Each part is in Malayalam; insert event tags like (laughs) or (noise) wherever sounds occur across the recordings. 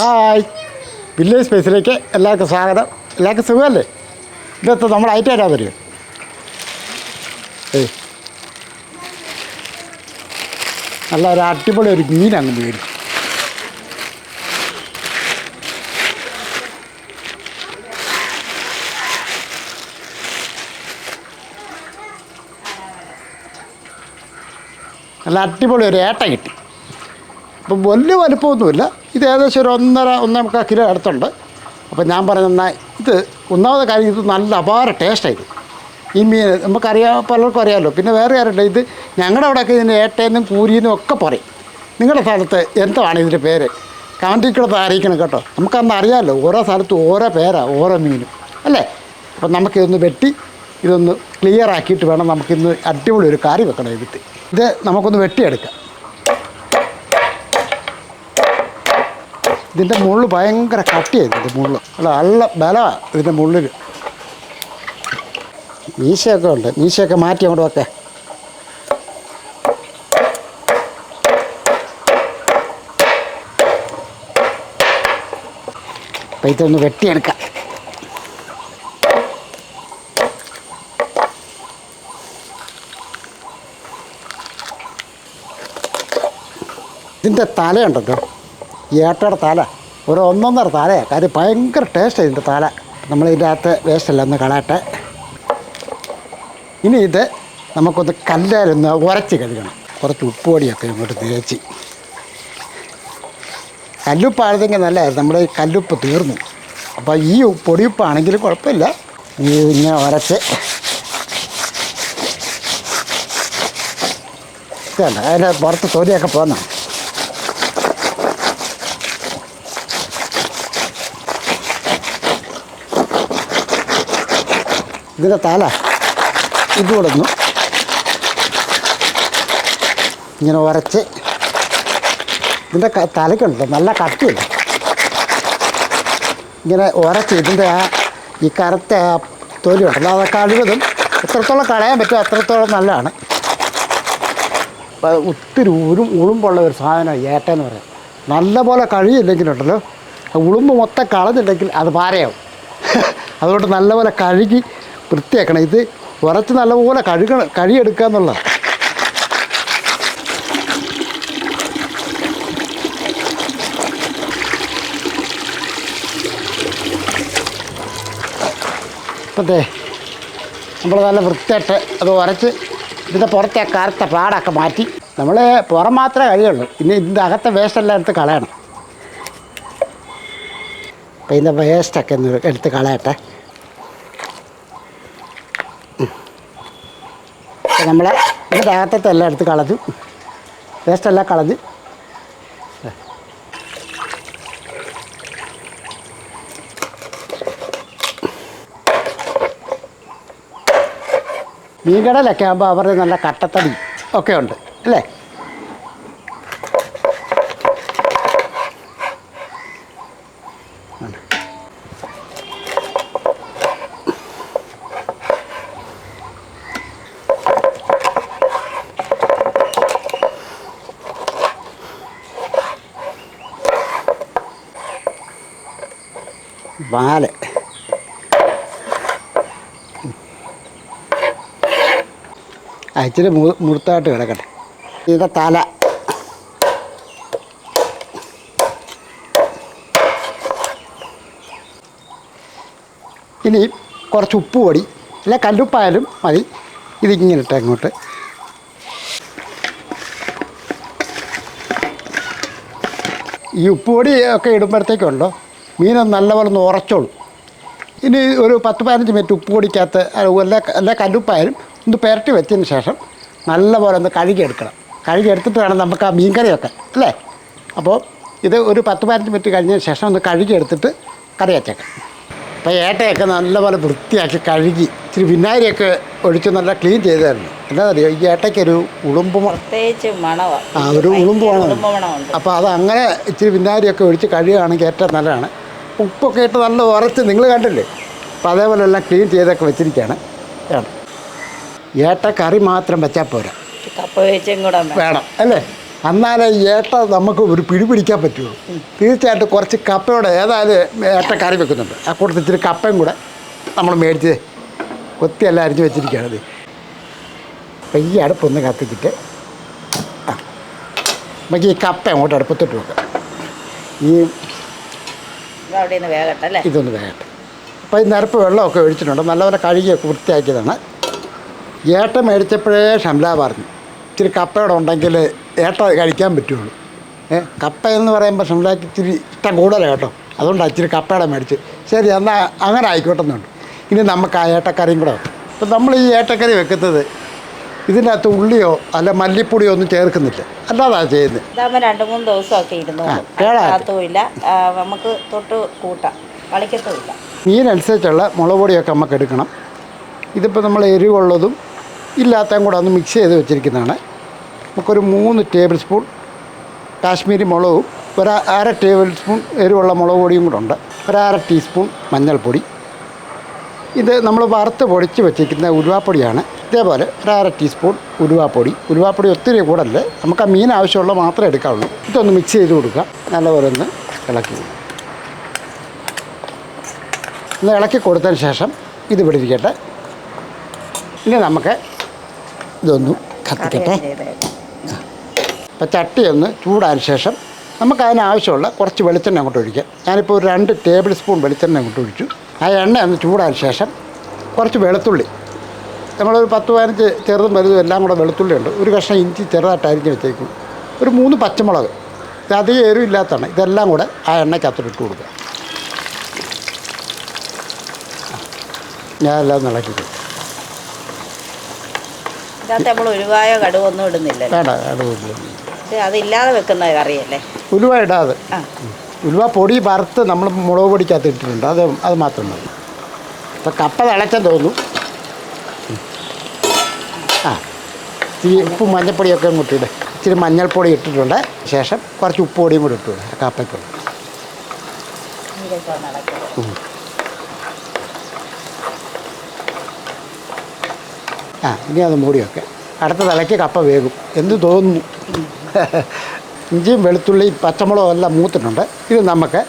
ഹായ്. വില്ലേജ് സ്പേസിലേക്ക് എല്ലാവർക്കും സ്വാഗതം. എല്ലാവർക്കും സുഖമല്ലേ? ഇതൊക്കെ നമ്മൾ ഐറ്റം ആരാ വരും ഏയ്. നല്ല ഒരു അടിപൊളി ഒരു മീൻ അങ്ങ് മേടിക്കും നല്ല അടിപൊളി ഒരു ഏട്ട കിട്ടി. അപ്പം വലിയ വലുപ്പമൊന്നുമില്ല. ഇത് ഏകദേശം ഒരു ഒന്നര ഒന്നേ മുക്കാൽ കിലോ അടുത്തുണ്ട്. അപ്പം ഞാൻ പറഞ്ഞ ഇത് ഒന്നാമത്തെ കാര്യം ഇത് നല്ല അപാര ടേസ്റ്റായിരുന്നു ഈ മീൻ നമുക്കറിയാം പലർക്കും അറിയാമല്ലോ പിന്നെ വേറെ ആരുണ്ട് ഇത് ഞങ്ങളുടെ അവിടെയൊക്കെ ഇതിന് ഏട്ടേനും പൂരിയെന്നും ഒക്കെ പറയും. നിങ്ങളുടെ സ്ഥലത്ത് എന്താണ് ഇതിന്റെ പേര്? കാണ്ടിക്കുള്ളത് അറിയിക്കണം കേട്ടോ. നമുക്കന്ന് അറിയാമല്ലോ ഓരോ സ്ഥലത്തും ഓരോ പേരാണ് ഓരോ മീനും. അല്ലേ? അപ്പം നമുക്കിതൊന്ന് വെട്ടി ഇതൊന്ന് ക്ലിയർ ആക്കിയിട്ട് വേണം നമുക്കിന്ന് അടിപൊളി ഒരു കറി വെക്കണം ഇതിട്ട് ഇത് നമുക്കൊന്ന് വെട്ടിയെടുക്കാം. ഇതിന്റെ മുള്ള് ഭയങ്കര കട്ടിയായി ഇതിന്റെ മുള്ള് അല്ല നല്ല ബലമാണ് ഇതിന്റെ മുള്ളിൽ മീശയൊക്കെ ഉണ്ട്. മീശയൊക്കെ മാറ്റി അങ്ങോട്ട് വെക്കേ. അപ്പം ഇതൊന്ന് വെട്ടിയെടുക്കാം ഇതിന്റെ തലയുണ്ടല്ലോ. ഏട്ടയുടെ തല. ഒരു ഒന്നൊന്നര തലയാണ് കാര്യം ഭയങ്കര ടേസ്റ്റ് ഇതിന്റെ തല. നമ്മൾ ഇതിന്റെ അകത്ത് വേസ്റ്റല്ല ഒന്ന് കളയട്ടെ. ഇനി ഇത് നമുക്കൊന്ന് കല്ലേലൊന്ന് ഉരച്ച് കഴുകണം. കുറച്ച് ഉപ്പുപൊടിയൊക്കെ ഇങ്ങോട്ട് തേച്ച്. കല്ലുപ്പായിരുന്നെങ്കിൽ നല്ലതായിരുന്നു. നമ്മുടെ ഈ കല്ലുപ്പ് തീർന്നു. അപ്പോൾ ഈ പൊടിയുപ്പാണെങ്കിൽ കുഴപ്പമില്ല. ഈ ഇങ്ങനെ ഉരച്ച്. അതിന്റെ പുറത്ത് തൊലിയൊക്കെ പോന്ന. ഇതിന്റെ തല ഇതുകൂടെ ഒന്ന് ഇങ്ങനെ ഉരച്ച് ഇതിന്റെ തലയ്ക്കുണ്ടല്ലോ നല്ല കട്ടിയുണ്ട്. ഇങ്ങനെ ഉരച്ച് ഇതിന്റെ ആ ഈ കറുത്ത ആ തൊലി ഉണ്ടല്ലോ അത് കഴിവതും എത്രത്തോളം കളയാൻ പറ്റുമോ അത്രത്തോളം നല്ലതാണ്. ഒത്തിരി ഉരും ഉളുമ്പുള്ള ഒരു സാധനമാണ് ഏട്ടെന്ന് പറയാം നല്ലപോലെ കഴുകിയില്ലെങ്കിലുണ്ടല്ലോ ഉളുമ്പ് മൊത്തം കളഞ്ഞില്ലെങ്കിൽ അത് പാരയാവും. (laughs) അതുകൊണ്ട് നല്ലപോലെ കഴുകി വൃത്തിയാക്കണം. ഇത് വറച്ച് നല്ലപോലെ കഴുകണം കഴിയെടുക്കുക എന്നുള്ളതാണ്. ഇപ്പത്തേ നമ്മൾ നല്ല വൃത്തിയായിട്ട് അത് ഉരച്ച് ഇതിന്റെ പുറത്തെ കറുത്ത പാടൊക്കെ മാറ്റി നമ്മൾ പുറം മാത്രമേ കഴിയുള്ളൂ പിന്നെ ഇതിന്റെ അകത്തെ വേസ്റ്റെല്ലാം എടുത്ത് കളയണം. അപ്പം ഇതിന്റെ വേസ്റ്റൊക്കെ ഒന്ന് എടുത്ത് കളയട്ടെ. നമ്മൾ ഇതിന്റെ അകത്തത്തെ എല്ലാം എടുത്ത് കളഞ്ഞു. വേസ്റ്റെല്ലാം കളഞ്ഞ്. മീൻകടലൊക്കെ ആകുമ്പോൾ അവരുടെ നല്ല കട്ടത്തടി ഒക്കെ ഉണ്ട് അല്ലേ? ആ ഇച്ചിരി മുഴുത്തായിട്ട് കിടക്കട്ടെ. ഇത് തല. ഇനി കുറച്ച് ഉപ്പ് പൊടി അല്ല കല്ലുപ്പായാലും മതി. ഇതിങ്ങനെ ഇട്ട് അങ്ങോട്ട്. ഈ ഉപ്പ് പൊടി ഒക്കെ ഇടുമ്പോഴത്തേക്കുണ്ടോ? മീനൊന്ന് നല്ലപോലെ ഒന്ന് ഉറച്ചോളും. ഇനി ഒരു പത്ത് പതിനഞ്ച് മിനിറ്റ് ഉപ്പ് പൊടിക്കകത്ത് എല്ലാ എല്ലാ കല്ലുപ്പായാലും ഒന്ന് പുരട്ടി വെച്ചതിന് ശേഷം നല്ലപോലെ ഒന്ന് കഴുകിയെടുക്കണം. കഴുകിയെടുത്തിട്ട് വേണം നമുക്ക് ആ മീൻകറി വെക്കാൻ അല്ലേ? അപ്പോൾ ഇത് ഒരു പത്ത് പതിനഞ്ച് മിനിറ്റ് കഴിഞ്ഞതിന് ശേഷം ഒന്ന് കഴുകിയെടുത്തിട്ട് കറി വെച്ചേക്കാം. അപ്പോൾ ഏട്ടയൊക്കെ നല്ലപോലെ വൃത്തിയാക്കി കഴുകി ഇച്ചിരി വിനാഗിരിയൊക്കെ ഒഴിച്ച് നല്ല ക്ലീൻ ചെയ്തായിരുന്നു. എന്താണെന്നറിയോ? ഈ ഏട്ടയ്ക്കൊരു ഉളുമ്പ് പ്രത്യേകിച്ച് ആ ഒരു ഉളുമ്പ് മണം അപ്പോൾ അത് അങ്ങനെ ഇച്ചിരി വിനാഗിരിയൊക്കെ ഒഴിച്ച് കഴുകുകയാണെങ്കിൽ ഏറ്റവും നല്ലതാണ്. ഉപ്പൊക്കെ ഇട്ട് നല്ല ഉറച്ച് നിങ്ങൾ കണ്ടില്ലേ? അപ്പോൾ അതേപോലെ എല്ലാം ക്ലീൻ ചെയ്തൊക്കെ വെച്ചിരിക്കുകയാണ്. വേണം ഏട്ട കറി മാത്രം വെച്ചാൽ പോരാ. വേണം. അല്ലേ? എന്നാലേ ഏട്ട നമുക്ക് ഒരു പിടി പിടിക്കാൻ പറ്റുള്ളൂ. തീർച്ചയായിട്ടും കുറച്ച് കപ്പയോടെ ഏതായാലും ഏട്ട കറി വെക്കുന്നുണ്ട്. ആ കൂട്ടത്തിൽ ഇച്ചിരി കപ്പയും കൂടെ നമ്മൾ മേടിച്ച് കൊത്തിയെല്ലാം അരിഞ്ഞ് വെച്ചിരിക്കുകയാണ് അപ്പം ഈ അടുപ്പൊന്ന് കത്തിച്ചിട്ട് ആ നമുക്ക് ഈ കപ്പ അങ്ങോട്ട് അടുപ്പത്തിട്ട് വെക്കാം. ഈ വേഗട്ടെ ഇതൊന്ന് വേകട്ടെ അപ്പോൾ ഈ നിരപ്പ് വെള്ളമൊക്കെ ഒഴിച്ചിട്ടുണ്ട്. നല്ലപോലെ കഴുകിയൊക്കെ വൃത്തിയാക്കിയതാണ്. ഏട്ട മേടിച്ചപ്പോഴേ ഷംല പറഞ്ഞു ഇച്ചിരി കപ്പയോടെ ഉണ്ടെങ്കിൽ ഏട്ട കഴിക്കാൻ പറ്റുള്ളൂ. ഏ കപ്പ എന്ന് പറയുമ്പോൾ ഷംലാക്ക് ഇച്ചിരി ഇഷ്ടം കൂടുതലാണ് കേട്ടോ. അതുകൊണ്ടാണ് ഇച്ചിരി കപ്പയുടെ മേടിച്ച്. ശരി എന്നാൽ അങ്ങനെ ആയിക്കോട്ടെ എന്നുണ്ട് ഇനി നമുക്ക് ആ ഏട്ടക്കറിയും കൂടെ അപ്പം നമ്മൾ ഈ ഏട്ടക്കറി വെക്കുന്നത് ഇതിനകത്ത് ഉള്ളിയോ അല്ല മല്ലിപ്പൊടിയോ ഒന്നും ചേർക്കുന്നില്ല. അല്ലാതാ ചെയ്യുന്നത് ഇതാകുമ്പോൾ രണ്ട് മൂന്ന് ദിവസമൊക്കെ ഇരുന്നു നമുക്ക് തൊട്ട് കൂട്ടാം. കളിക്കത്തുമില്ല മീനനുസരിച്ചുള്ള മുളക് പൊടിയൊക്കെ നമുക്ക് എടുക്കണം. ഇതിപ്പോൾ നമ്മൾ എരിവുള്ളതും ഇല്ലാത്തതും കൂടെ ഒന്ന് മിക്സ് ചെയ്ത് വെച്ചിരിക്കുന്നതാണ്. നമുക്കൊരു മൂന്ന് ടേബിൾ സ്പൂൺ കാശ്മീരി മുളകും ഒരു അര ടേബിൾ സ്പൂൺ എരിവുള്ള മുളക് പൊടിയും കൂടെ ഉണ്ട്. ഒരു അര ടീസ്പൂൺ മഞ്ഞൾപ്പൊടി. ഇത് നമ്മൾ വറുത്ത് പൊടിച്ച് വെച്ചിരിക്കുന്ന ഉരുവാപ്പൊടിയാണ് ഇതേപോലെ ഒരു അര ടീസ്പൂൺ ഉരുവാപ്പൊടി ഉരുവാപ്പൊടി ഒത്തിരി കൂടല്ലേ? നമുക്ക് ആ മീൻ ആവശ്യമുള്ള മാത്രമേ എടുക്കാവുള്ളൂ. ഇതൊന്ന് മിക്സ് ചെയ്ത് കൊടുക്കുക. നല്ലപോലെ ഒന്ന് ഇളക്കി ഒന്ന് ഇളക്കി കൊടുത്തതിന് ശേഷം ഇത് പിടിപ്പിക്കട്ടെ ഇനി നമുക്ക് ഇതൊന്ന് കത്തിക്കട്ടെ. അപ്പോൾ ചട്ടി ഒന്ന് ചൂടായതിന് ശേഷം നമുക്ക് അതിനാവശ്യമുള്ള കുറച്ച് വെളിച്ചെണ്ണ അങ്ങോട്ട് ഒഴിക്കാം. ഞാനിപ്പോൾ ഒരു രണ്ട് ടേബിൾ സ്പൂൺ വെളിച്ചെണ്ണ അങ്ങോട്ട് ഒഴിച്ചു. ആ എണ്ണ ഒന്ന് ചൂടാൻ ശേഷം കുറച്ച് വെളുത്തുള്ളി. നമ്മളൊരു പത്ത് പതിനഞ്ച് ചെറുതും വലുതും എല്ലാം കൂടെ വെളുത്തുള്ളി ഉണ്ട്. ഒരു കഷ്ണം ഇഞ്ചി ചെറുതായിട്ടായിരിക്കും വെച്ചേക്കും. ഒരു മൂന്ന് പച്ചമുളക്. ഇത് അധികം എരിവില്ലാത്തതാണ്. ഇതെല്ലാം കൂടെ ആ എണ്ണയ്ക്കകത്തോട്ട് ഇട്ട് കൊടുക്കുക. ഞാനെല്ലാം എല്ലാം ഇളക്കി നമ്മൾ ഉരുവായോ കടുവൊന്നും ഇടുന്നില്ല. വേണ്ട അതില്ലാതെ വെക്കുന്ന കറിയല്ലേ? ഉലുവ ഇടാതെ. ആ. ഉലുവ പൊടി വറുത്ത് നമ്മൾ മുളക് പൊടിക്കകത്ത് ഇട്ടിട്ടുണ്ട്. അത് അത് മാത്രം മതി. ഇപ്പം കപ്പ തിളച്ചാൽ തോന്നും ആ. ഇച്ചിരി ഉപ്പും മഞ്ഞൾപ്പൊടിയൊക്കെ അങ്ങോട്ട് ഇട് ഇച്ചിരി മഞ്ഞൾപ്പൊടി ഇട്ടിട്ടുണ്ട്. ശേഷം കുറച്ച് ഉപ്പ് പൊടിയും കൂടി ഇട്ടു. ആ കപ്പയ്ക്ക്. ഇതൊക്കെ ആ ഇനി അത് മൂടിയൊക്കെ അടുത്ത തലയ്ക്ക് കപ്പ വേകും. എന്ത് തോന്നുന്നു? (laughs) ഇഞ്ചിയും വെളുത്തുള്ളിയും പച്ചമുളകും എല്ലാം മൂത്തിട്ടുണ്ട്. ഇത് നമുക്ക്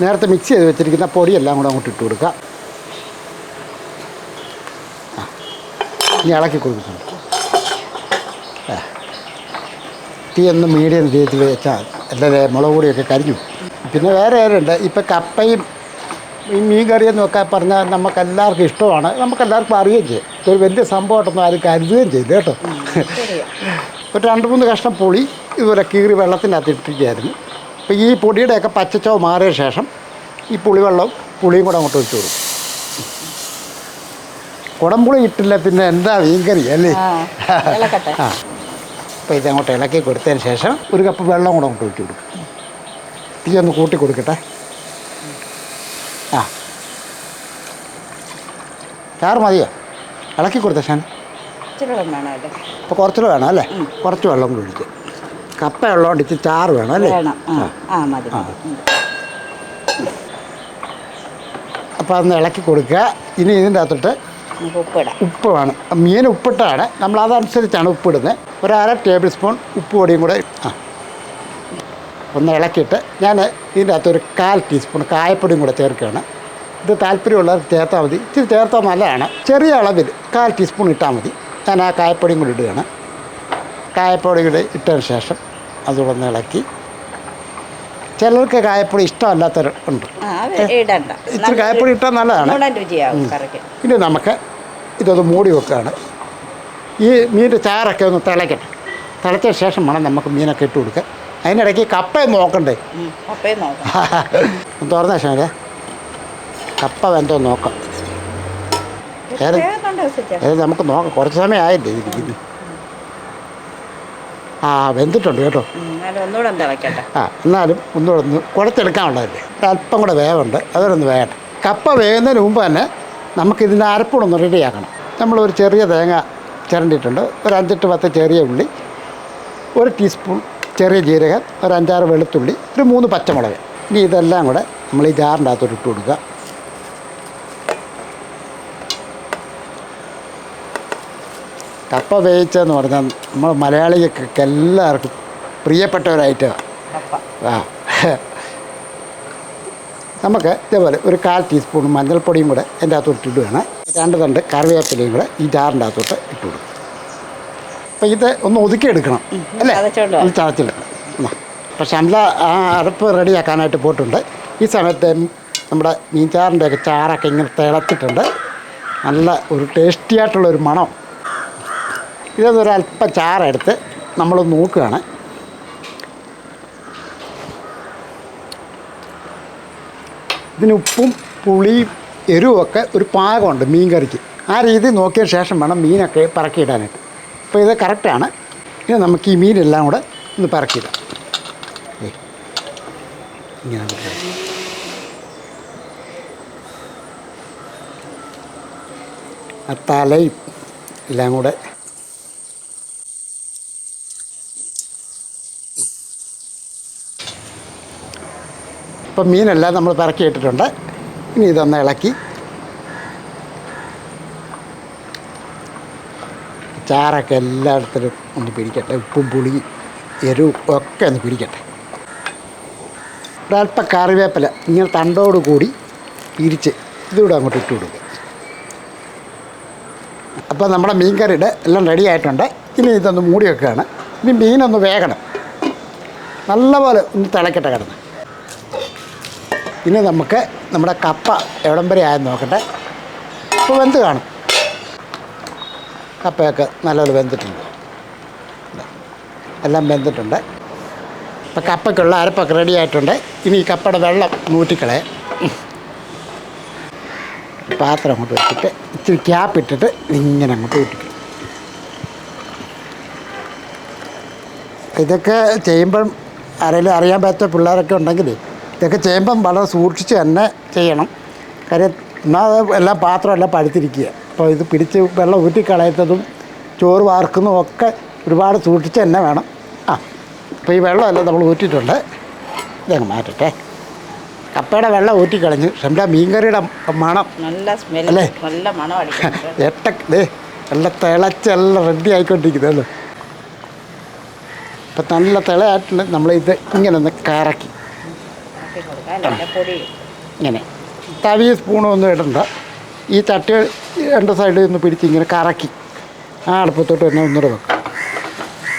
നേരത്തെ മിക്സ് ചെയ്ത് വെച്ചിരിക്കുന്ന പൊടിയെല്ലാം കൂടെ അങ്ങോട്ട് ഇട്ട് കൊടുക്കുക ഇനി ഇളക്കി കൊടുക്കുന്നുണ്ട്. തീ ഒന്ന് മീഡിയം തീയത്തിൽ വെച്ചാൽ അല്ലേ മുളക് പൊടിയൊക്കെ കരിഞ്ഞു പിന്നെ വേറെ ഉണ്ട് ഇപ്പം കപ്പയും ഈ മീൻ കറി എന്നൊക്കെ പറഞ്ഞാൽ നമുക്കെല്ലാവർക്കും ഇഷ്ടമാണ്. നമുക്കെല്ലാവർക്കും അറിയുകയും ചെയ്യും. ഇതൊരു വലിയ സംഭവമായിട്ടൊന്നും ആരും കരുതുകയും ചെയ്തു കേട്ടോ. ഒരു രണ്ട് മൂന്ന് കഷ്ണം പുളി ഇതുപോലെ കീറി വെള്ളത്തിനകത്ത് ഇട്ടിരിക്കുകയായിരുന്നു. അപ്പോൾ ഈ പൊടിയുടെയൊക്കെ പച്ചച്ചോ മാറിയ ശേഷം ഈ പുളിവെള്ളവും പുളിയും കൂടെ അങ്ങോട്ട് ഒഴിച്ചു കൊടുക്കും. കുടംപുളി ഇട്ടില്ല പിന്നെ എന്താ മീൻകറി അല്ലേ? ആ അപ്പം ആ. അപ്പോൾ ഇതങ്ങോട്ട് ഇളക്കി കൊടുത്തതിന് ശേഷം ഒരു കപ്പ് വെള്ളം കൂടെ അങ്ങോട്ട് ഒഴിച്ചു കൊടുക്കും. തീ ഒന്ന് കൂട്ടി കൊടുക്കട്ടെ. ആ. ചാറ് മതിയോ? ഇളക്കി കൊടുത്ത ശാൻ. അപ്പോൾ കുറച്ചുകൂടെ വേണം അല്ലേ? കുറച്ച് വെള്ളം കൂടി ഒഴിക്കുക കപ്പ ഉള്ളതുകൊണ്ട് ഇച്ചിരി ചാറ് വേണം അല്ലേ? വേണം. ആ ആ. മതി മതി. ഉം. അപ്പോൾ അതൊന്ന് ഇളക്കി കൊടുക്കുക. ഇനി ഇതിന്റെ അകത്തോട്ട് നമുക്ക് ഉപ്പിടാം ഉപ്പ് വേണം മീൻ ഉപ്പിട്ടാണ് നമ്മൾ അതനുസരിച്ചാണ് ഉപ്പിടുന്നത്. ഒരു അര ടേബിൾ സ്പൂൺ ഉപ്പ് പൊടിയും കൂടെ ആ. ഒന്ന് ഇളക്കിയിട്ട് ഞാൻ ഇതിന്റെ അകത്ത് ഒരു കാൽ ടീസ്പൂൺ കായപ്പൊടിയും കൂടെ ചേർക്കുകയാണ്. ഇത് താല്പര്യമുള്ളവർക്ക് ചേർത്താൽ മതി. ഇച്ചിരി ചേർത്താൽ നല്ലതാണ്. ചെറിയ അളവിൽ കാൽ ടീസ്പൂൺ ഇട്ടാൽ മതി. ഞാൻ ആ കായപ്പൊടിയും കൂടി ഇടുകയാണ്. കായപ്പൊടി കൂടി ഇട്ടതിന് ശേഷം ഒന്ന് ഇളക്കി. ചിലർക്ക് കായപ്പൊടി ഇഷ്ടമല്ലാത്തവർ ഉണ്ട്. ഇച്ചിരി കായപ്പൊടി ഇട്ടാൽ നല്ലതാണ്. ഇനി നമുക്ക് ഇതൊന്ന് മൂടി വെക്കുകയാണ്. ഈ മീനിന്റെ ചാറൊക്കെ ഒന്ന് തിളയ്ക്കട്ടെ. തിളച്ച ശേഷം വേണം നമുക്ക് മീനൊക്കെ ഇട്ട് കൊടുക്കുക അതിനിടയ്ക്ക് നോക്കണ്ടേ? കപ്പയും നോക്കാം. (laughs) ഒന്ന് തുറന്ന ശേഷം കപ്പ വെന്തോ നോക്കാം. ഏത് നമുക്ക് നോക്കാം. കുറച്ച് സമയം ആയില്ലേ ഇതിരിക്കുന്നു ആ വെന്തിട്ടുണ്ട് കേട്ടോ. ആ എന്നാലും ഒന്നുകൂടെ ഒന്ന് കുഴച്ചെടുക്കാനുള്ളതല്ലേ അല്പം കൂടെ വേവുണ്ട് അതൊന്ന് വേണ്ട. കപ്പ വേകുന്നതിന് മുമ്പ് തന്നെ നമുക്കിതിന്റെ അരപ്പൂടൊന്ന് റെഡിയാക്കണം. നമ്മളൊരു ചെറിയ തേങ്ങ ചിരണ്ടിയിട്ടുണ്ട്. ഒരു അഞ്ചെട്ട് പത്ത് ചെറിയ ഉള്ളി ഒരു ടീസ്പൂൺ ചെറിയ ജീരകം ഒരു അഞ്ചാറ് വെളുത്തുള്ളി ഒരു മൂന്ന് പച്ചമുളക്. ഇനി ഇതെല്ലാം കൂടെ നമ്മൾ ഈ ജാറിന്റെ അകത്തോട്ട് ഇട്ട് കൊടുക്കുക. കപ്പ വേവിച്ചതെന്ന് പറഞ്ഞാൽ നമ്മൾ മലയാളികൾക്ക് എല്ലാവർക്കും പ്രിയപ്പെട്ട ഒരു ഐറ്റമാണ് കപ്പ. ആ. നമുക്ക് ഇതേപോലെ ഒരു കാൽ ടീസ്പൂൺ മഞ്ഞൾപ്പൊടിയും കൂടെ എന്റെ അകത്തോട്ട് ഇടുകയാണ് രണ്ട് തണ്ട് കറിവേപ്പിലയും കൂടെ ഈ ജാറിന്റെ അകത്തോട്ട് ഇട്ട് കൊടുക്കും. അപ്പോൾ ഇത് ഒന്ന് ഒതുക്കിയെടുക്കണം അല്ലേ? ഒന്ന് ചതച്ചെടുക്കണം. അപ്പോൾ ഷംല ആ അടപ്പ് റെഡിയാക്കാനായിട്ട് പോയിട്ടുണ്ട്. ഈ സമയത്ത് നമ്മുടെ മീൻചാറിന്റെ ഒക്കെ ചാറൊക്കെ ഇങ്ങനെ തിളച്ചിട്ടുണ്ട്. നല്ല ഒരു ടേസ്റ്റി ആയിട്ടുള്ള ഒരു മണം. ഇതൊരു അല്പം ചാറെടുത്ത് നമ്മൾ നോക്കുകയാണ്. ഇതിന് ഉപ്പും പുളിയും എരിവുമൊക്കെ ഒരു പാകമുണ്ട് മീൻ കറിക്ക് ആ രീതി നോക്കിയ ശേഷം വേണം മീനൊക്കെ പറക്കിയിടാനായിട്ട്. അപ്പോൾ ഇത് കറക്റ്റാണ്. ഇനി നമുക്ക് ഈ മീനെല്ലാം കൂടെ ഒന്ന് പറക്കിയിടാം. ഇങ്ങനെ. ആ തലയും എല്ലാം കൂടെ ഇപ്പം മീനെല്ലാം നമ്മൾ പറക്കി ഇട്ടിട്ടുണ്ട് ഇനി ഇതൊന്ന് ഇളക്കി. ചാറൊക്കെ എല്ലായിടത്തിലും ഒന്ന് പിടിക്കട്ടെ ഉപ്പും പുളി എരിവും ഒക്കെ ഒന്ന് പിടിക്കട്ടെ ഒരല്പം കറിവേപ്പില ഇങ്ങനെ തണ്ടോട് കൂടി ഇരിച്ച് ഇതുകൂടെ അങ്ങോട്ട് ഇട്ട് കൊടുക്കുക. അപ്പോൾ നമ്മുടെ മീൻ കറിയുടെ എല്ലാം റെഡി ആയിട്ടുണ്ട്. ഇനി ഇതൊന്ന് മൂടി വെക്കുകയാണ് ഇനി മീനൊന്ന് വേകണം. നല്ലപോലെ ഒന്ന് തിളക്കട്ടെ കിടന്ന്. ഇനി നമുക്ക് നമ്മുടെ കപ്പ എവിടം വരെ ആയെന്ന് നോക്കട്ടെ. ഇപ്പോൾ വെന്ത് കാണും. കപ്പയൊക്കെ നല്ലപോലെ വെന്തിട്ടുണ്ട്. എല്ലാം വെന്തിട്ടുണ്ട്. ഇപ്പം കപ്പയ്ക്കുള്ള അരപ്പൊക്കെ റെഡി ആയിട്ടുണ്ട്. ഇനി ഈ കപ്പയുടെ വെള്ളം നൂറ്റിക്കളയാം പാത്രം അങ്ങോട്ട് വെച്ചിട്ട് ഇച്ചിരി ക്യാപ്പ് ഇട്ടിട്ട് ഇങ്ങനെ അങ്ങോട്ട് ഊറ്റിക്കും ഇതൊക്കെ ചെയ്യുമ്പം ആരെങ്കിലും അറിയാൻ പറ്റാത്ത പിള്ളേരൊക്കെ ഉണ്ടെങ്കിൽ ഇതൊക്കെ ചെയ്യുമ്പം വളരെ സൂക്ഷിച്ച് തന്നെ ചെയ്യണം. കാര്യം എന്നാൽ എല്ലാം പാത്രം എല്ലാം പഴുത്തിരിക്കുക. അപ്പോൾ ഇത് പിടിച്ച് വെള്ളം ഊറ്റിക്കളയത്തതും ചോറ് വാർക്കുന്നതും ഒക്കെ ഒരുപാട് സൂക്ഷിച്ച് തന്നെ വേണം. ആ അപ്പോൾ ഈ വെള്ളമെല്ലാം നമ്മൾ ഊറ്റിയിട്ടുണ്ട്. ഇതങ്ങ് മാറ്റട്ടെ. കപ്പയുടെ വെള്ളം ഊറ്റിക്കളഞ്ഞ് ഷംല മീൻകറിയുടെ മണം. നല്ല സ്മെൽ അല്ലേ? നല്ല മണം (laughs) എട്ട ദേ എല്ലാം തിളച്ച് എല്ലാം റെഡി ആയിക്കൊണ്ടിരിക്കുന്നല്ലോ അപ്പം നല്ല തിളയായിട്ടുണ്ട്. നമ്മളിത് ഇങ്ങനെ ഒന്ന് കറക്കി. പൊടി ഇങ്ങനെ. തവി സ്പൂണൊന്നും ഒന്നും ഇടണ്ട. ഈ ചട്ടി രണ്ട് സൈഡിൽ നിന്ന് പിടിച്ച് ഇങ്ങനെ കറക്കി ആ അടുപ്പത്തോട്ട് തന്നെ ഒന്നുകൂടെ വെക്കും.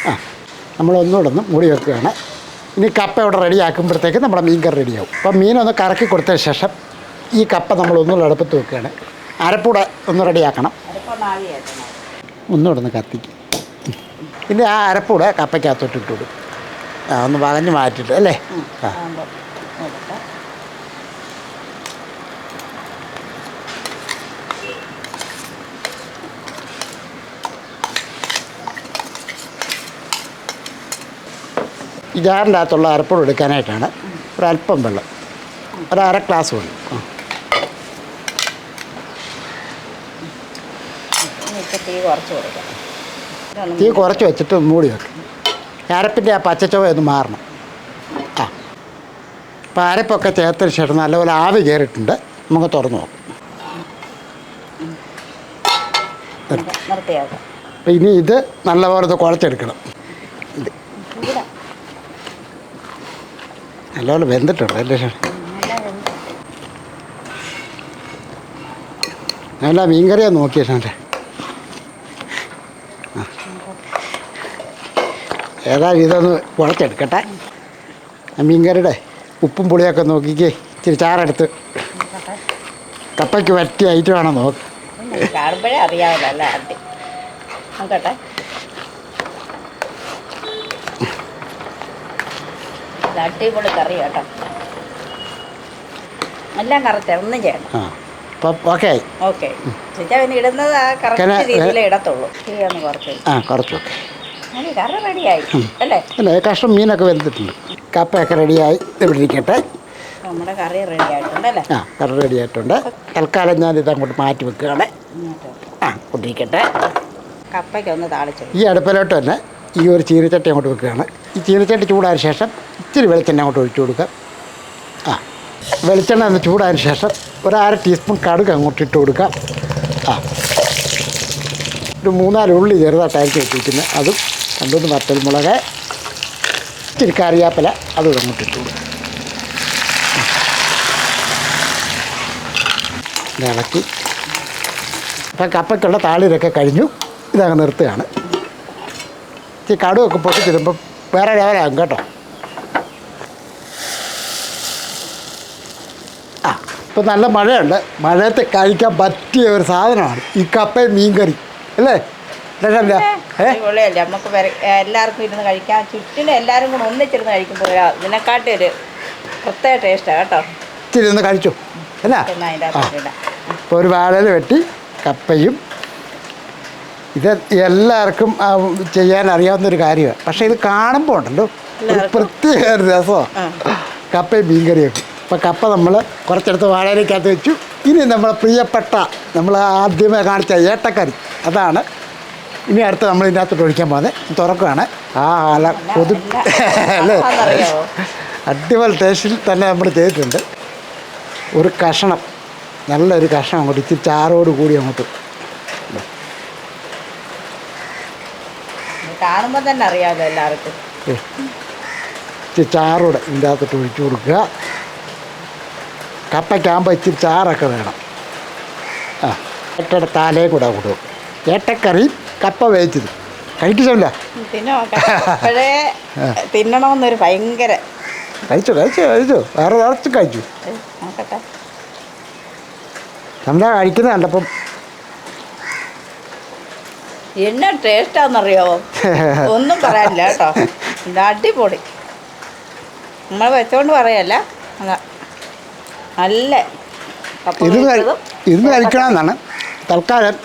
ആ നമ്മൾ ഒന്നുകൂടെ ഒന്ന് മൂടി വെക്കുകയാണ്. ഇനി കപ്പ ഇവിടെ റെഡി ആക്കുമ്പോഴത്തേക്ക് നമ്മുടെ മീൻ കറി റെഡിയാവും. അപ്പം മീനൊന്ന് കറക്കി കൊടുത്ത ശേഷം ഈ കപ്പ നമ്മൾ ഒന്നുകൂടെ അടുപ്പത്ത് വെക്കുകയാണ്. അരപ്പൂടെ ഒന്ന് റെഡിയാക്കണം. ഒന്നുകൂടെ ഒന്ന് കത്തിക്കും. ഇനി ആ അരപ്പൂടെ കപ്പയ്ക്കകത്തോട്ട് ഇട്ട് കൊടുക്കും. ആ ഒന്ന് വകഞ്ഞ് മാറ്റിയിട്ട് അല്ലേ? ആ. ജാറിന്റെ അകത്തുള്ള അരപ്പൂടെ എടുക്കാനായിട്ടാണ് ഒരല്പം വെള്ളം. ഒരു അര ഗ്ലാസ് വെള്ളം. ആ. തീ കുറച്ച് വെച്ചിട്ട് മൂടി വെക്കും. അരപ്പിന്റെ ആ പച്ചച്ചവ ഒന്ന് മാറണം. ആ. അപ്പോൾ അരപ്പൊക്കെ ചേർത്തതിന് ശേഷം നല്ലപോലെ ആവി കയറിയിട്ടുണ്ട്. നമുക്ക് തുറന്നു നോക്കാം. അപ്പം ഇനി ഇത് നല്ലപോലെ ഇത് കുഴച്ചെടുക്കണം. ഇത്. നല്ലപോലെ വെന്തിട്ടുണ്ട് അല്ലേ? നല്ല മീൻകറിയാണ് നോക്കിയ ഷാന്റെ ആ. ഏതായാലും ഇതൊന്ന് കുഴച്ചെടുക്കട്ടെ. മീൻകറിയുടെ ഉപ്പും പുളിയൊക്കെ നോക്കിക്കേ ഇച്ചിരി ചാറെടുത്ത്. കപ്പയ്ക്ക് പറ്റിയ ഐറ്റമാണോ നോക്ക്. കാണുമ്പോഴേ അറിയാമല്ലോ അല്ലേ നോക്കട്ടെ. അടിപൊളി കറി കേട്ടോ. എല്ലാം കറക്റ്റ് ഒന്നും ചെയ്യണം ഓക്കെ. ഓക്കെ. പിന്നെ ഇടുന്നത് ആ കറക്റ്റ് രീതിയിലേ ഇടത്തുള്ളൂ. തീ ഒന്ന് കുറച്ച്. ആ കുറച്ച് ഓക്കെ. കറി റെഡിയായി അല്ലേ? അല്ലേ കഷ്ണം മീനൊക്കെ വരുന്നിട്ടുണ്ട് കപ്പയൊക്കെ റെഡിയായി ഇവിടെ ഇരിക്കട്ടെ. നമ്മുടെ കറി റെഡി ആയിട്ടുണ്ട് അല്ലേ? ആ കറി റെഡി ആയിട്ടുണ്ട് തൽക്കാലം ഞാൻ ഇത് അങ്ങോട്ട് മാറ്റി വെക്കുകയാണ്. ആ കൊണ്ടിരിക്കട്ടെ. കപ്പയ്ക്ക് ഒന്ന് താളിച്ചു ഈ അടുപ്പിലോട്ട് തന്നെ ഈ ഒരു ചീനച്ചട്ടി അങ്ങോട്ട് വെക്കുകയാണ്. ഈ ചീനച്ചട്ടി ചൂടായ ശേഷം ഇത്തിരി വെളിച്ചെണ്ണ അങ്ങോട്ട് ഒഴിച്ചു കൊടുക്കുക. ആ വെളിച്ചെണ്ണ ഒന്ന് ചൂടായ ശേഷം ഒരു അര ടീസ്പൂൺ കടുക് അങ്ങോട്ട് ഇട്ട് കൊടുക്കുക. ആ ഒരു മൂന്നാൽ ഉള്ളി ചെറുതായിട്ടായിരിക്കും വെച്ചിരിക്കുന്നത് അതും രണ്ടുമൂന്ന് വറ്റൽമുളക് ഇത്തിരി കറിയാപ്പില അതും അങ്ങോട്ട് ഇട്ട് കൊടുക്കുക. ഇളക്കി. അപ്പം കപ്പയ്ക്കുള്ള താളിരൊക്കെ കഴിഞ്ഞു. ഇതങ്ങ് നിർത്തുകയാണ്. ഇച്ചിരി കടുവൊക്കെ പൊട്ടി തരുമ്പോൾ വേറെ ലെവലാകും കേട്ടോ. ആ ഇപ്പം നല്ല മഴയുണ്ട്. മഴയത്ത് കഴിക്കാൻ പറ്റിയ ഒരു സാധനമാണ് ഈ കപ്പയും മീൻകറി. അല്ലേ? രണ്ടല്ല അടിപൊളിയല്ലേ. നമുക്ക് എല്ലാവർക്കും ഇരുന്ന് കഴിക്കാം ചുറ്റിനും എല്ലാവരും കൂടെ ഒന്നിച്ചിരുന്ന് കഴിക്കുമ്പോൾ ഇതിനെക്കാട്ടി ഒരു പ്രത്യേക ടേസ്റ്റാണ് കേട്ടോ. ഇച്ചിരി ഒന്ന് കഴിച്ചു. അല്ല ഇപ്പോൾ ഒരു വാഴയിൽ വെട്ടി കപ്പയും ഇത് എല്ലാവർക്കും ചെയ്യാൻ അറിയാവുന്ന ഒരു കാര്യമാണ് പക്ഷെ ഇത് കാണുമ്പോൾ ഉണ്ടല്ലോ ഒരു. പ്രത്യേക ഒരു രസമാണ്. കപ്പയും മീൻകറിയൊക്കെ. അപ്പോൾ കപ്പ നമ്മൾ കുറച്ചെടുത്ത് വാഴയിലേക്കകത്ത് വെച്ചു. ഇനി നമ്മളെ പ്രിയപ്പെട്ട നമ്മൾ ആദ്യമേ കാണിച്ച ഏട്ടക്കറി അതാണ്. ഇനി അടുത്ത് നമ്മൾ ഇതിനകത്തോട്ട് ഒഴിക്കാൻ പോകുന്നത്. തുറക്കുകയാണ് ആ അല കൊതു (laughs) അല്ലേ? അടിപൊളി ടേസ്റ്റിൽ തന്നെ നമ്മൾ ചെയ്തിട്ടുണ്ട്. ഒരു കഷണം നല്ലൊരു കഷണം അങ്ങോട്ട് ഇച്ചിരി ചാറോട് കൂടി അങ്ങോട്ട് കാണുമ്പോൾ തന്നെ അറിയാമല്ലോ എല്ലാവർക്കും. ഇച്ചിരി ചാറോടെ ഇതിന്റെ അകത്തോട്ട് ഒഴിച്ചു കൊടുക്കുക. കപ്പയ്ക്കാകുമ്പോൾ ഇച്ചിരി ചാറൊക്കെ വേണം. ആ ഏട്ടയുടെ താലേ കൂടെ കൊടുക്കും ഏട്ടക്കറി കപ്പ വേവിച്ചത്. കഴിക്കില്ല തിന്നണമെന്നൊരു ഭയങ്കര കഴിച്ചു കഴിച്ചു കഴിച്ചു. വേറെ നിറച്ചും കഴിച്ചു. നമ്മളാ നോക്കട്ടെ. കഴിക്കുന്നത് കണ്ടപ്പം എന്നാ ടേസ്റ്റാന്നറിയാവോ ഒന്നും പറയാനില്ല കേട്ടോ. ഇത് അടിപൊളി. നമ്മൾ വെച്ചോണ്ട് പറയല്ല. അതാ. നല്ല ഇരുന്ന് കഴിക്കണമെന്നാണ്. തൽക്കാലം.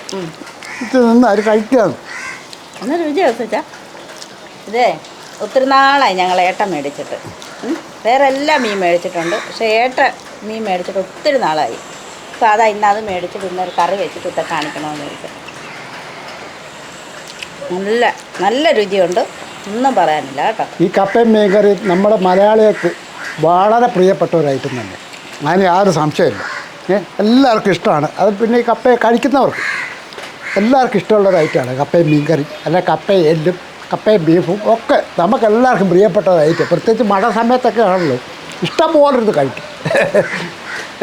ഇത് നിന്ന് അവർ കഴിക്കുകയാണ് ഒന്ന് രുചി വെച്ചാ ഇതേ ഒത്തിരി നാളായി ഞങ്ങൾ ഏട്ട മേടിച്ചിട്ട്. വേറെ എല്ലാം മീൻ മേടിച്ചിട്ടുണ്ട്. പക്ഷേ ഏട്ട മീൻ മേടിച്ചിട്ട് ഒത്തിരി നാളായി. അപ്പോൾ അതാ ഇന്നത് മേടിച്ചിട്ട് ഇന്നൊരു കറി വെച്ചിട്ട് ഇത്ര കാണിക്കണമെന്ന് ചോദിച്ചു നല്ല നല്ല രുചിയുണ്ട്. ഒന്നും പറയാനില്ല കേട്ടോ. ഈ കപ്പയും മീൻകറി നമ്മുടെ മലയാളികൾക്ക് വളരെ പ്രിയപ്പെട്ട ഒരു ഐറ്റം തന്നെ. അതിന് യാതൊരു സംശയമില്ല എല്ലാവർക്കും ഇഷ്ടമാണ്. അത് പിന്നെ ഈ കപ്പയെ കഴിക്കുന്നവർക്ക് എല്ലാവർക്കും ഇഷ്ടമുള്ള ഒരു ഐറ്റമാണ് കപ്പയും മീൻകറി അല്ല കപ്പയും എല്ലും കപ്പയും ബീഫും ഒക്കെ നമുക്ക് എല്ലാവർക്കും പ്രിയപ്പെട്ട ഒരു ഐറ്റം പ്രത്യേകിച്ച് മഴ സമയത്തൊക്കെ ആണല്ലോ ഇഷ്ടം പോലെ ഇത് കഴിക്കും.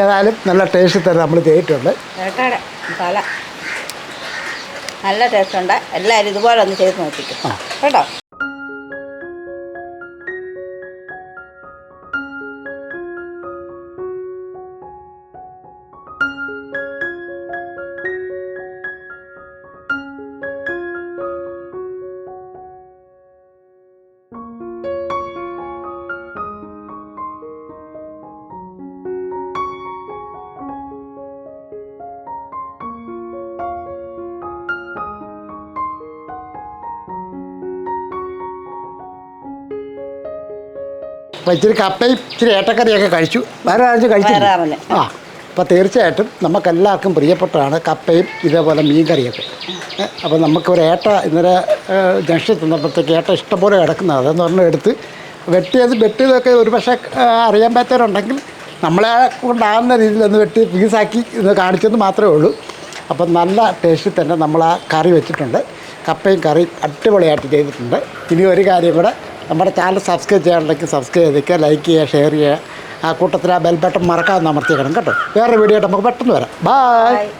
ഏതായാലും നല്ല ടേസ്റ്റ് തന്നെ നമ്മൾ ചെയ്തിട്ടുണ്ട് തല നല്ല ടേസ്റ്റ് ഉണ്ട്. എല്ലാവരും ഇതുപോലെ ഒന്ന് ചെയ്ത് നോക്കിക്കും. കേട്ടോ? അപ്പോൾ ഇച്ചിരി കപ്പയും ഇച്ചിരി ഏട്ടക്കറിയൊക്കെ കഴിച്ചു. വേറെ ആഴ്ച കഴിച്ചു ആ അപ്പോൾ തീർച്ചയായിട്ടും നമുക്കെല്ലാവർക്കും പ്രിയപ്പെട്ടതാണ് കപ്പയും ഇതേപോലെ മീൻകറിയൊക്കെ. ഏ, അപ്പോൾ നമുക്കൊരു ഏട്ട ഇന്നലെ ജംഗ്ഷനിൽ തന്നപ്പോഴത്തേക്ക് ഏട്ട ഇഷ്ടംപോലെ കിടക്കുന്നത്. അതെന്ന് പറഞ്ഞാൽ എടുത്ത് വെട്ടിയത് വെട്ടിയതൊക്കെ ഒരു പക്ഷേ അറിയാൻ പറ്റാറുണ്ടെങ്കിൽ നമ്മളെ കൊണ്ടാകുന്ന രീതിയിൽ ഒന്ന് വെട്ടി പീസാക്കി ഇത് കാണിച്ചെന്ന് മാത്രമേ ഉള്ളൂ. അപ്പം നല്ല ടേസ്റ്റിൽ തന്നെ നമ്മൾ ആ കറി വെച്ചിട്ടുണ്ട്. കപ്പയും കറിയും അടിപൊളിയായിട്ട് ചെയ്തിട്ടുണ്ട്. ഇനി ഒരു കാര്യം കൂടെ നമ്മുടെ ചാനൽ സബ്സ്ക്രൈബ് ചെയ്യാനുണ്ടെങ്കിൽ സബ്സ്ക്രൈബ് ചെയ്തേക്കുക ലൈക്ക് ചെയ്യുക ഷെയർ ചെയ്യുക. ആ കൂട്ടത്തിൽ ആ ബെൽ ബട്ടൺ മറക്കാതെ അമർത്തിയേക്കണം കേട്ടോ. വേറെ വീഡിയോ ആയിട്ട് നമുക്ക് പെട്ടെന്ന് വരാം. ബായ്.